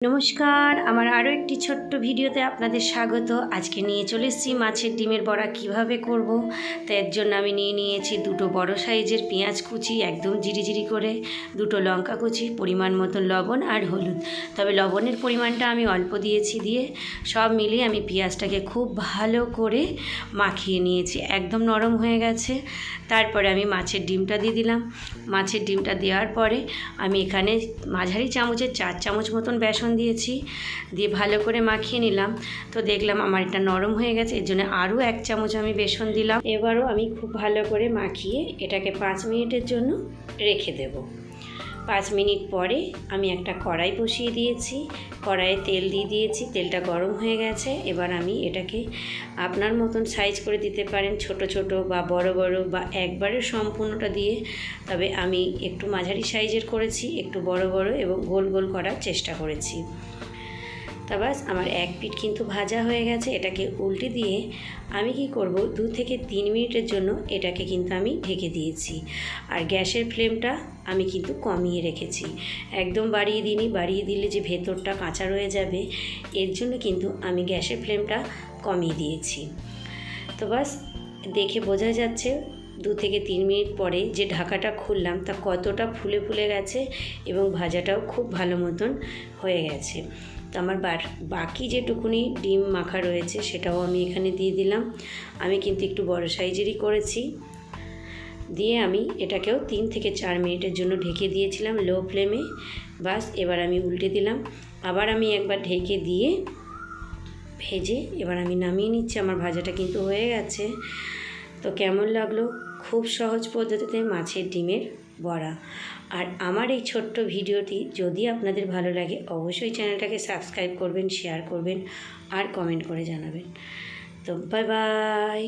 নমস্কার, আমার আরও একটি ছোট্ট ভিডিওতে আপনাদের স্বাগত। আজকে নিয়ে চলে এসেছি মাছের ডিমের বড়া কীভাবে করব। তো এর জন্য আমি নিয়ে নিয়েছি দুটো বড় সাইজের পেঁয়াজ কুচি, একদম জিরিজিরি করে, দুটো লঙ্কা কুচি, পরিমাণ মতন লবণ আর হলুদ। তবে লবণের পরিমাণটা আমি অল্প দিয়েছি দিয়ে সব মিলিয়ে আমি পেঁয়াজটাকে খুব ভালো করে মাখিয়ে নিয়েছি। একদম নরম হয়ে গেছে। তারপরে আমি মাছের ডিমটা দিয়ে দিলাম। মাছের ডিমটা দেওয়ার পরে আমি এখানে মাঝারি চামচের চার চামচ মতন বেসন দিয়েছি, দিয়ে ভালো করে মাখিয়ে নিলাম। তো দেখলাম আমার এটা নরম হয়ে গেছে, এর জন্য আরও এক চামচ আমি বেসন দিলাম। এবারও আমি খুব ভালো করে মাখিয়ে এটাকে পাঁচ মিনিটের জন্য রেখে দেবো। পাঁচ মিনিট পরে আমি একটা কড়াই বসিয়ে দিয়েছি। কড়াইয়ে তেল দিয়ে দিয়েছি, তেলটা গরম হয়ে গেছে। এবার আমি এটাকে আপনার মতন সাইজ করে দিতে পারেন, ছোট ছোট বা বড় বড় বা একবারে সম্পূর্ণটা দিয়ে। তবে আমি একটু মাঝারি সাইজের করেছি, একটু বড় বড় এবং গোল গোল করার চেষ্টা করেছি। তা বাস আমার এক পিঠ কিন্তু ভাজা হয়ে গেছে, এটাকে উল্টে দিয়ে আমি কি করব? দু থেকে তিন মিনিটের জন্য এটাকে কিন্তু আমি ঢেকে দিয়েছি। আর গ্যাসের ফ্লেমটা আমি কিন্তু কমিয়ে রেখেছি। একদম বাড়িয়ে দিইনি, বাড়িয়ে দিলে যে ভেতরটা কাঁচা রয়ে যাবে, এর জন্য কিন্তু আমি গ্যাসের ফ্লেমটা কমিয়ে দিয়েছি। তো বাস, দেখে বোঝা যাচ্ছে দু থেকে তিন মিনিট পরে যে ঢাকাটা খুললাম, তা কতটা ফুলে ফুলে গেছে এবং ভাজাটাও খুব ভালো মতন হয়ে গেছে। আমার বাকি যেটুকুনি ডিম মাখা রয়েছে সেটাও আমি এখানে দিয়ে দিলাম। আমি কিন্তু একটু বড় সাইজেরই করেছি। দিয়ে আমি এটাকেও তিন থেকে চার মিনিটের জন্য ঢেকে দিয়েছিলাম লো ফ্লেমে। বাস, এবার আমি উল্টে দিলাম। আবার আমি একবার ঢেকে দিয়ে ভেজে এবার আমি নামিয়ে নিচ্ছি। আমার ভাজাটা কিন্তু হয়ে গেছে। তো কেমন লাগল? খুব সহজ পদ্ধতিতে মাছের ডিমের বড়া। আর আমার এই ছোট্ট ভিডিওটি যদি আপনাদের ভালো লাগে, অবশ্যই চ্যানেলটাকে সাবস্ক্রাইব করবেন, শেয়ার করবেন আর কমেন্ট করে জানাবেন। তো বাই বাই